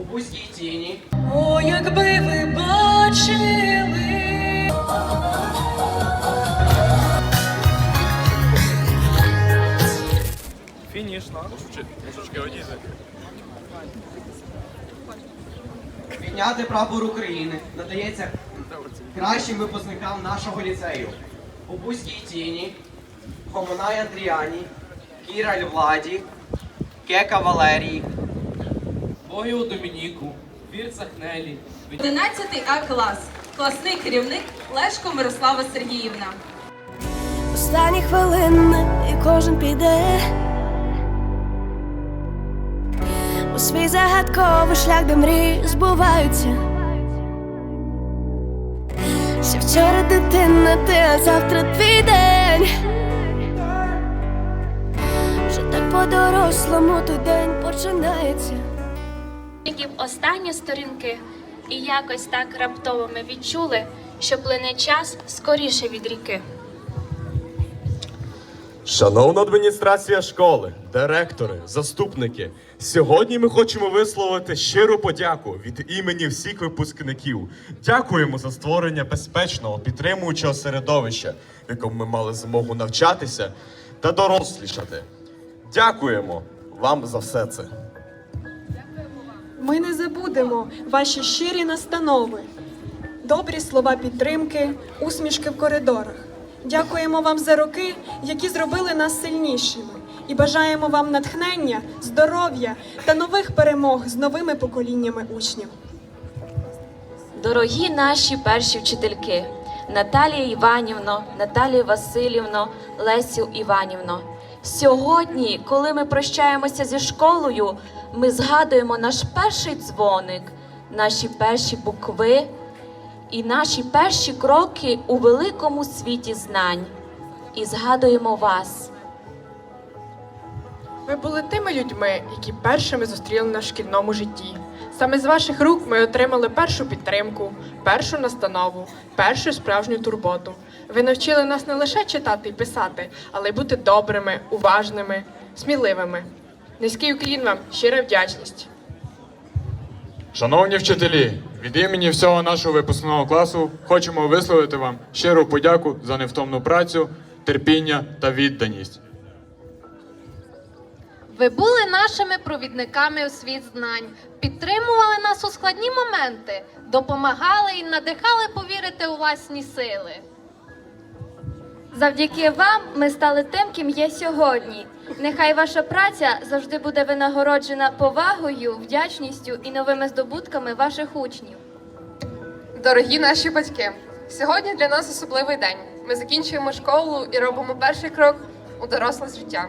у пустій тіні. О, якби ви бачили. Фінішно. Трошки одіти. Підняти прапор України надається кращим випускникам нашого ліцею. У пустій тіні, Хомонай Андріані, Кіраль Владі, Кека Валерії, Бою Домініку, Вірцах Нелі, 11 А клас. Класний керівник Лешко Мирослава Сергіївна. Останні хвилини і кожен піде у свій загадковий шлях, де мрії збуваються. Ще вчора дитина, ти, а завтра твій день. Вже так по-дорослому той день починається. Тільки останні сторінки, і якось так раптово ми відчули, що плине час скоріше від ріки. Шановна адміністрація школи, директори, заступники, сьогодні ми хочемо висловити щиру подяку від імені всіх випускників. Дякуємо за створення безпечного, підтримуючого середовища, в якому ми мали змогу навчатися та дорослішати. Дякуємо вам за все це. Ми не забудемо ваші щирі настанови, добрі слова підтримки, усмішки в коридорах. Дякуємо вам за роки, які зробили нас сильнішими, і бажаємо вам натхнення, здоров'я та нових перемог з новими поколіннями учнів. Дорогі наші перші вчительки Наталія Іванівно, Наталія Васильівно, Лесю Іванівно. Сьогодні, коли ми прощаємося зі школою, ми згадуємо наш перший дзвоник, наші перші букви і наші перші кроки у великому світі знань. І згадуємо вас. Ви були тими людьми, які першими зустріли нас в шкільному житті. Саме з ваших рук ми отримали першу підтримку, першу настанову, першу справжню турботу. Ви навчили нас не лише читати і писати, але й бути добрими, уважними, сміливими. Низький уклін вам, щира вдячність. Шановні вчителі, від імені всього нашого випускного класу хочемо висловити вам щиру подяку за невтомну працю, терпіння та відданість. Ви були нашими провідниками у світ знань, підтримували нас у складні моменти, допомагали і надихали повірити у власні сили. Завдяки вам ми стали тим, ким є сьогодні. Нехай ваша праця завжди буде винагороджена повагою, вдячністю і новими здобутками ваших учнів. Дорогі наші батьки, сьогодні для нас особливий день. Ми закінчуємо школу і робимо перший крок у доросле життя.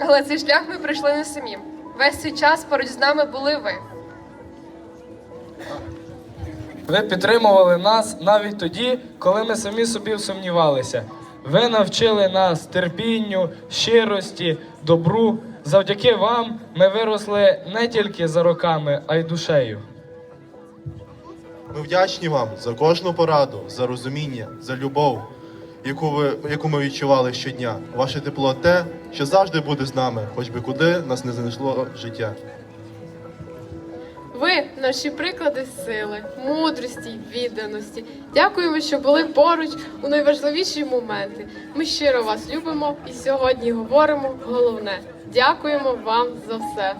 Але цей шлях ми пройшли не самі. Весь цей час поруч з нами були ви. Ви підтримували нас навіть тоді, коли ми самі собі сумнівалися. Ви навчили нас терпінню, щирості, добру. Завдяки вам ми виросли не тільки за роками, а й душею. Ми вдячні вам за кожну пораду, за розуміння, за любов, яку ви яку ми відчували щодня. Ваше тепло те, що завжди буде з нами, хоч би куди нас не занесло життя. Ви наші приклади сили, мудрості, відданості. Дякуємо, що були поруч у найважливіші моменти. Ми щиро вас любимо і сьогодні говоримо головне. Дякуємо вам за все.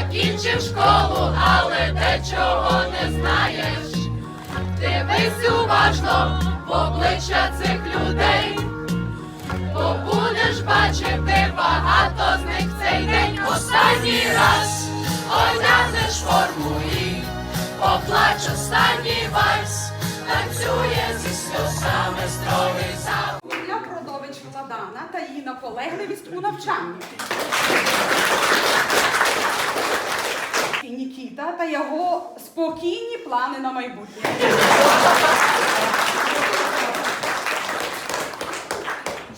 Закінчив школу, але дечого не знаєш. Дивись уважно в обличчя цих людей, бо будеш бачити багато з них цей день. Останній раз одягнеш форму і поплач останній вальс, танцює зі сльозами строгий зал. Владана та її наполегливість у навчанні. І Нікіта та його спокійні плани на майбутнє.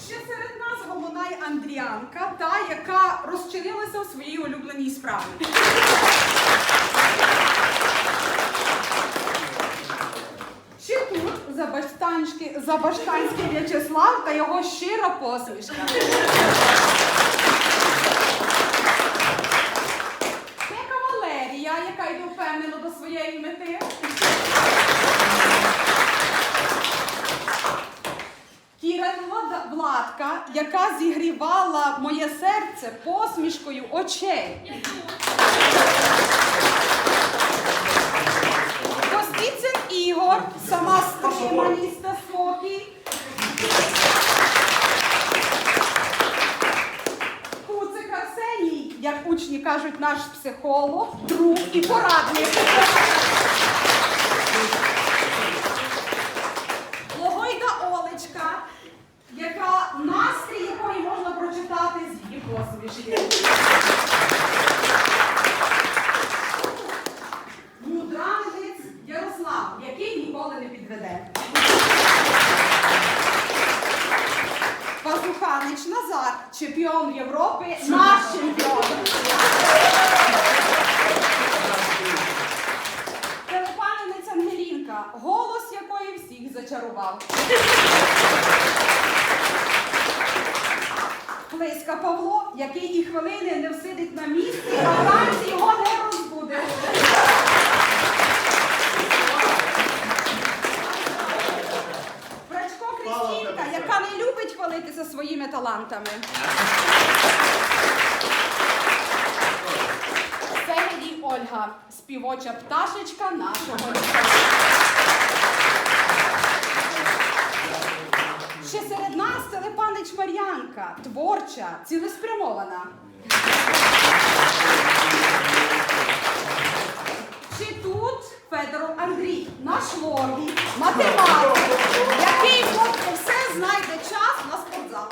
Ще серед нас голунає Андріанка, та яка розчинилася у своїй улюбленій справі. Ще тут забаштанський, забаштанський В'ячеслав та його щира посмішка. Тека Валерія, яка йде впевнено до своєї мети. Кіра Владка, яка зігрівала моє серце посмішкою очей. Наш психолог, друг і порадник. Логойда Олечка, яка настрій якої можна прочитати з її посмішки. Мудранець Ярослав, який ніколи не підведе. Пазуханич Назар, чемпіон Європи, наш чемпіон. Телепанець Ангелінка, голос якої всіх зачарував. Плиска Павло, який і хвилини не всидить на місці, а вранці його не розбуде. Брачко Крістінка, яка не любить хвалитися своїми талантами. Це і Ольга, співоча пташечка нашого. Ще серед нас Телепанич Мар'янка, творча, цілеспрямована. Чи тут Федоров Андрій, наш лобі, математик, який хлопці все знайде час на спортзал.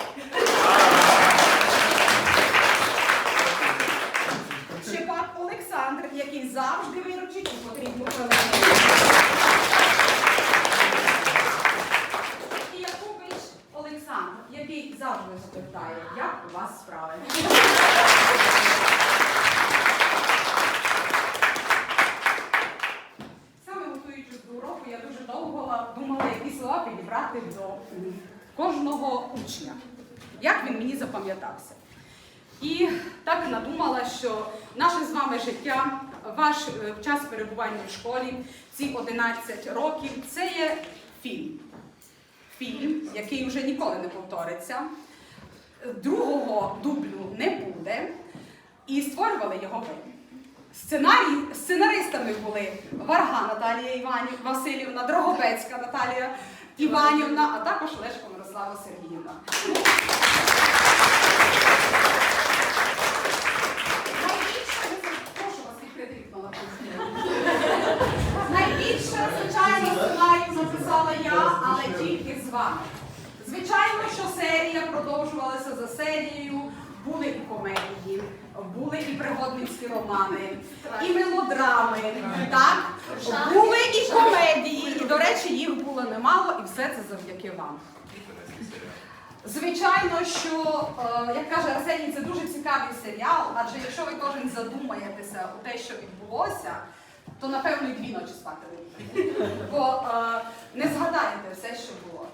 Щепак Олександр, який завжди виручить у потрібну хвилину. І Якубич Олександр, який завжди запитає, як у вас справи. Саме готуючись до уроку, я дуже довго думала, які слова підібрати до кожного учня. Як він мені запам'ятався. І так надумала, що наше з вами життя, ваш е, час перебування в школі, ці 11 років, це є фільм. Фільм, який вже ніколи не повториться. Другого дублю не буде. І створювали його ви. Сценарій, сценаристами були Варга Наталія Іванів, Васильівна, Дрогобецька Наталія Іванівна, а також Лешко Мирослава Сергіївна. Найбільше, звичайно, сценарій написала я, але тільки з вами. Звичайно, що серія продовжувалася за серією. Були і комедії, були і пригодницькі романи, і мелодрами. Так? Були і комедії, і, до речі, їх було немало, і все це завдяки вам. Звичайно, що, е, як каже Арсеній, це дуже цікавий серіал, адже якщо ви кожен задумаєтеся у те, що відбулося, то напевно і дві ночі спати не. Бо е, не згадаєте все, що було.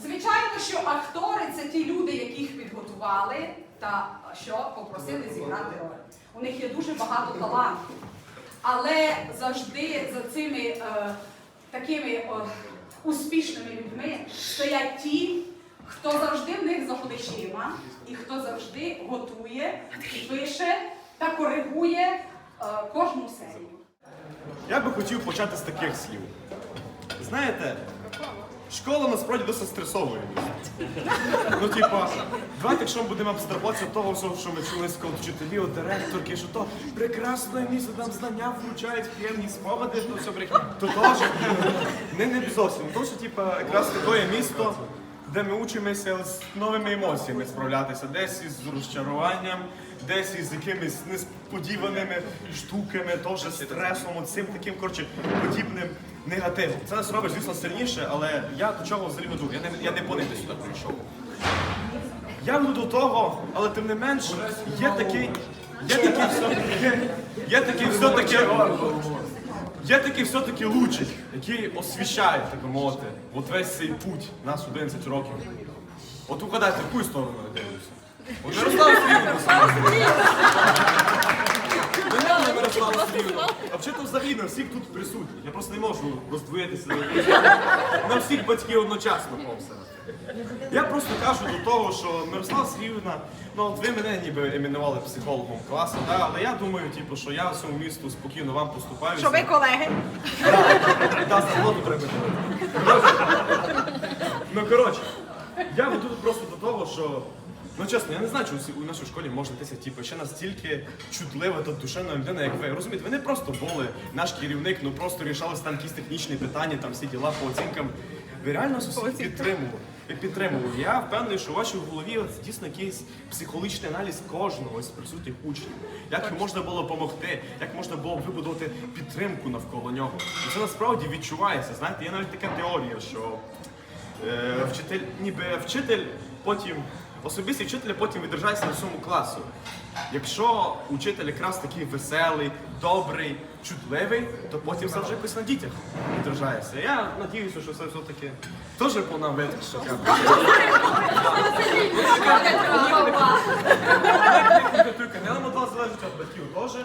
Звичайно, що актори це ті люди, яких підготували та що попросили зіграти роль. У них є дуже багато талантів. Але завжди за цими е, такими е, успішними людьми стоять ті, хто завжди в них за плечима, і хто завжди готує, пише та коригує е, кожну серію. Я би хотів почати з таких слів. Знаєте, школа насправді досить стресовою місце. Ну, типа, давайте, якщо ми будемо абстрагуватися того що ми чули з вчителів, директорки, що то прекрасне місце, там знання включають, приємні спогади, то все брехня. То теж не, не зовсім. То, що типа, якраз таке місто, де ми учимося з новими емоціями справлятися, десь із розчаруванням, десь із якимись несподіваними штуками, теж стресом, цим таким коротше подібним негативом. Це нас робить, звісно, сильніше, але я до чого взагалі веду? Я не, я не по ним сюди прийшов. Я веду до того, але тим не менш, є такий. Є такий все-таки. Є такий все-таки. Є такий все-таки лучик, який освіщає, так би мовити, от весь цей путь нас 11 років. От угадайте, в яку сторону я дивлюся? От Мирослава Сергійовна. Не Мирослава А вчитель взагалі на всіх тут присутніх. Я просто не можу роздвоїтися на всіх батьків одночасно повсе. Я просто кажу до того, що Мирослава Сергіївна, ну от ви мене ніби іменували психологом класу, да? але я думаю, типу, що я всьому місту спокійно вам поступаю. Що ви колеги? Та зарплату треба дивити. Ну коротше, я веду просто до того, що. Ну чесно, я не знаю, чи у нашій школі можна тися, типу, ще настільки чутлива та душевна людина, як ви. Розумієте, ви не просто були наш керівник, ну просто рішалися там якісь технічні питання, там всі діла по оцінкам. Ви реально усіх підтримували. Ви підтримували. Я впевнений, що у вашій голові от дійсно якийсь психологічний аналіз кожного з присутніх учнів. Як їм можна було допомогти, як можна було вибудувати підтримку навколо нього. І це насправді відчувається. Знаєте, є навіть така теорія, що е, вчитель, ніби вчитель потім, особистий вчитель потім відражається на всьому класу. Якщо учитель якраз такий веселий, добрий, чутливий, то потім це вже якось на дітях відражається. Я надіюся, що це все-таки теж по нам видно. Не нам від вас залежить від батьків теж,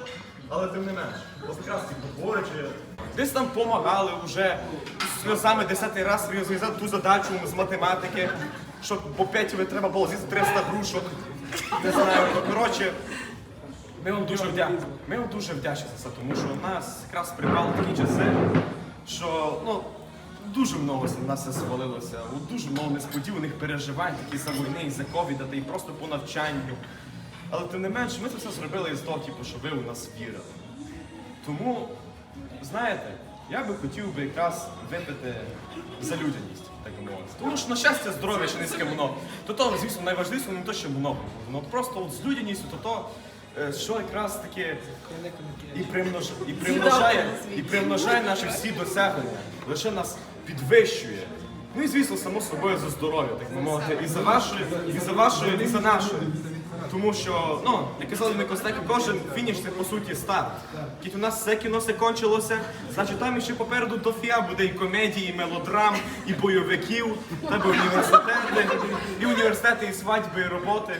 але тим не менш. Ось якраз ці говорячи, десь там допомагали вже сльозами десятий раз розв'язати ту задачу з математики, щоб по п'ятіві треба було з'їсти 300 грушок. Не знаю, ну коротше. Ми вам дуже вдячні. Ми вам дуже вдячні за це, тому що в нас якраз припали такі часи, що ну, дуже много на нас це свалилося, у дуже много несподіваних переживань, такі за війни, і за ковіда, та і просто по навчанню. Але тим не менше, ми це все зробили із того, типу, що ви у нас вірили. Тому, знаєте, я би хотів би якраз випити за людяність, так би мовити. Тому що на щастя, здоров'я ще низьке воно. То то, звісно, найважливіше не те, що воно. Воно просто от з людяністю, то то, е, що якраз таке і, примнож... і, примножає, і примножає наші всі досягнення, лише нас підвищує. Ну і звісно, само собою за здоров'я, так би мовити, і за вашою, і за вашою, і за нашою. Тому що, ну, як казали ми Костеки, кожен фініш це по суті старт. Кіт у нас все кіно все кончилося, значить там ще попереду дофіа буде і комедії, і мелодрам, і бойовиків, тебе університети, і університети, і свадьби, і роботи.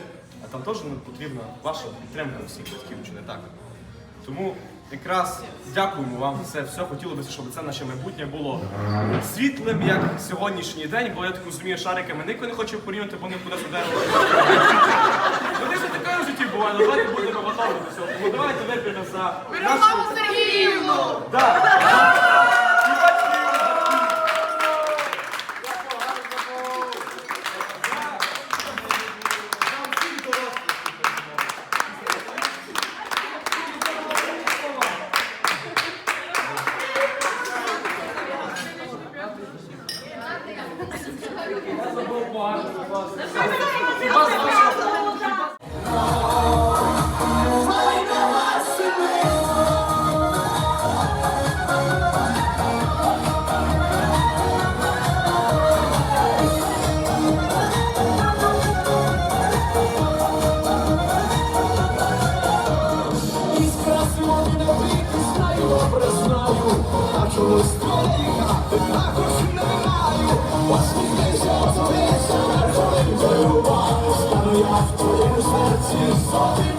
А там теж ну, потрібна ваша підтримка всіх батьків, чи не так? Тому якраз дякуємо вам за це все. Хотілося б, щоб це наше майбутнє було світлим, як сьогоднішній день, бо я так розумію, шариками ніхто не хоче порівняти, бо не кудись одержали. Вони ж таке в житті буває, але давайте будемо готові до цього. Давайте вип'ємо за Мирославу Сергіївну! Стану я в твоєму серці, сотень